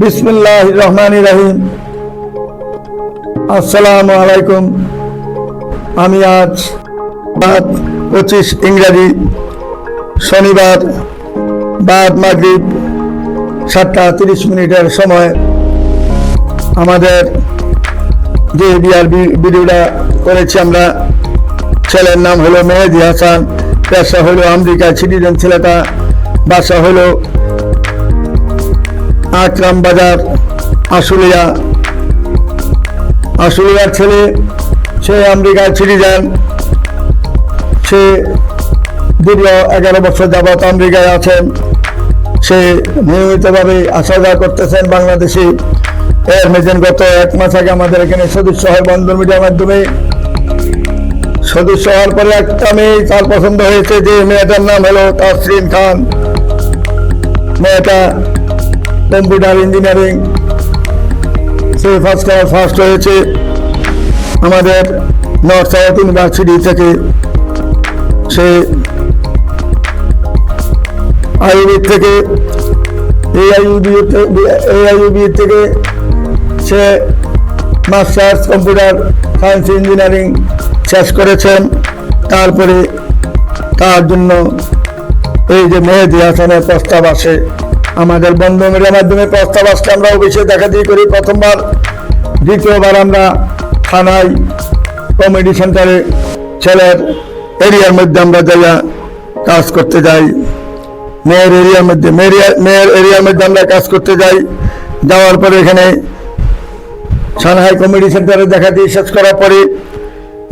বিসমুল্লাহ রহমান রাহিম। আসসালামু আলাইকুম। আমি আজ বাদ পঁচিশ ইংরাজি, শনিবার বাদ মাগরিব, সাতটা তিরিশ মিনিটের সময় আমাদের যে বিয়ার ভিডিওটা করেছি আমরা, ছেলের নাম হলো মেহেদি হাসান, পেশা হলো আমেরিকা সিটিজেন ছেলেটা, বাসা হলো আকরাম বাজার, আশুলিয়া। আশুলিয়ার ছেলে, সে আমেরিকায় যান। সে দীর্ঘ এগারো বছর যাবৎ আমেরিকায় আছেন। সে নিয়মিতভাবে আসা যাওয়া করতেছেন বাংলাদেশে। এর মেজেন গত এক মাস আগে আমাদের এখানে সদস্য হয় বন্ধন মিডিয়ার মাধ্যমে। সদস্য হওয়ার পরে একটা মেয়ে তার পছন্দ হয়েছে যে মেয়েটার নাম হলো তাসরিন খান। মেয়েটা কম্পিউটার ইঞ্জিনিয়ারিং, সে ফার্স্ট ক্লাস ফার্স্ট হয়েছে আমাদের নর্থ সাউথ ইউনিভার্সিটি থেকে। সে আইউবি থেকে এআইউবি থেকে সে মাস্টার্স কম্পিউটার সায়েন্স ইঞ্জিনিয়ারিং শেষ করেছেন। তারপরে তার জন্য এই যে মেহেদি হাসানের প্রস্তাব আসে আমাদের বন্ধ মিডিয়ার মাধ্যমে প্রস্তাব আসলে আমরা অফিসে দেখা দিয়ে করি। প্রথমবার, দ্বিতীয়বার আমরা থানায় কমেডি সেন্টারে ছেলের এরিয়ার মধ্যে আমরা যাইয়া কাজ করতে যাই। মেয়ের এরিয়ার মধ্যে, মেয়ের মেয়ের এরিয়ার মধ্যে আমরা কাজ করতে যাই। যাওয়ার পরে এখানে সানহাই কমেডি সেন্টারে দেখা দিয়ে শেষ করার পরে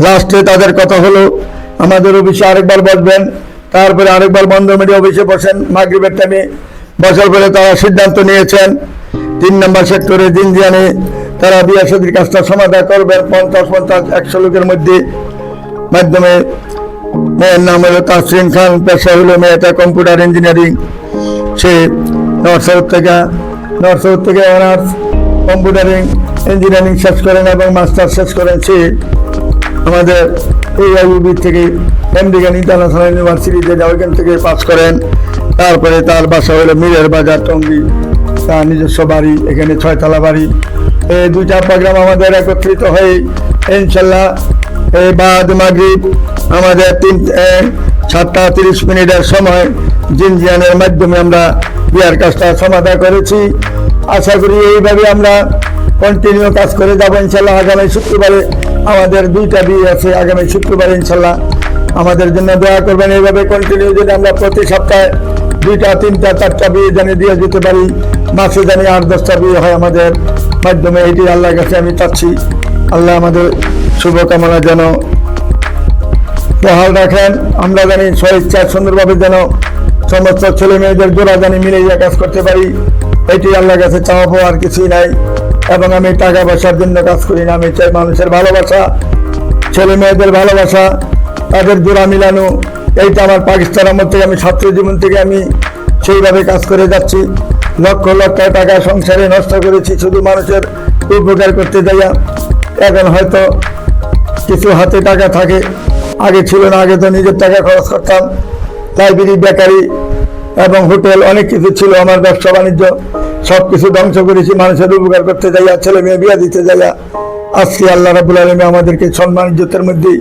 লাস্টে তাদের কথা হলো, আমাদের অফিসে আরেকবার বসবেন। তারপরে আরেকবার বন্ধ মিডিয়া অফিসে বসেন। মাগরিবের টাইমে বসার পরে তারা সিদ্ধান্ত নিয়েছেন। তিন নম্বর সেক্টরে জিনজিয়ানে, তারা বিয়া সদির কাজটা সমাধান করবেন পঞ্চাশ পঞ্চাশ একশো লোকের মধ্যে মাধ্যমে মেয়ের নাম হলো তাসরিন খান, পেশা হলো মেয়েটা কম্পিউটার ইঞ্জিনিয়ারিং। সে নর্থ থেকে নর্থ থেকে অনার্স, কম্পিউটারিং, ইঞ্জিনিয়ারিং শেষ করেন এবং মাস্টার শেষ করেন। সে আমাদের এইআইউবি থেকে ইন্টারন্যাশনাল ইউনিভার্সিটিতে ওইখান থেকে পাস করেন। তারপরে তার বাসা হলো মিরের বাজার, টঙ্গি, তার নিজস্ব বাড়ি, এখানে ছয়তলা বাড়ি। এই দুইটা প্রোগ্রাম আমাদের একত্রিত হয়ে ইনশাল্লাহ এই বাদ মাগরিব আমাদের তিন সাতটা তিরিশ মিনিটের সময় জিনজিয়ানের মাধ্যমে আমরা বিয়ার কাজটা সমাধান করেছি। আশা করি এইভাবে আমরা কন্টিনিউ কাজ করে যাব ইনশাল্লাহ আগামী শুক্রবারে। আমাদের দুইটা বিয়ে আছে, আগামী শুক্রবারে ইনশাল্লাহ আমাদের জন্য দোয়া করবেন। এইভাবে কন্টিনিউ যদি আমরা প্রতি সপ্তাহে দুইটা, তিনটা, চারটা বিয়ে জানি দিয়ে যেতে পারি। মাসে জানি আট, দশটা বিয়ে হয় আমাদের। মাধ্যমে এটি আল্লাহর কাছে আমি চাচ্ছি। আল্লাহ আমাদের শুভকামনা যেন বহাল রাখেন। আমরা জানি স্বইচ্ছায় সুন্দরভাবে যেন সমস্ত ছেলে মেয়েদের জোড়া জানি মিলে গিয়ে কাজ করতে পারি। এটি আল্লাহর কাছে চাওয়া পাওয়া আর কিছুই নাই। এবং আমি টাকা পয়সার জন্য কাজ করি না। আমি চাই মানুষের ভালোবাসা ছেলে মেয়েদের ভালোবাসা, তাদের জোড়া মিলানো এইটা আমার পাকিস্তান আমল থেকে, আমি ছাত্র জীবন থেকে আমি সেইভাবে কাজ করে যাচ্ছি। লক্ষ লক্ষ টাকা সংসারে নষ্ট করেছি, শুধু মানুষের উপকার করতে যাইয়া। এখন হয়তো কিছু হাতে টাকা থাকে, আগে ছিল না, আগে তো নিজের টাকা খরচ করতাম। লাইব্রেরি, বেকারি এবং হোটেল, অনেক কিছু ছিল, আমার ব্যবসা, বাণিজ্য। সব কিছু ধ্বংস করেছি, মানুষের উপকার করতে যাইয়া ছেলে মেয়ে বিয়া দিতে যাইয়া। আজকে আল্লাহ রাবুল আলমী আমাদেরকে সম্মান, ইজ্জতের মধ্যেই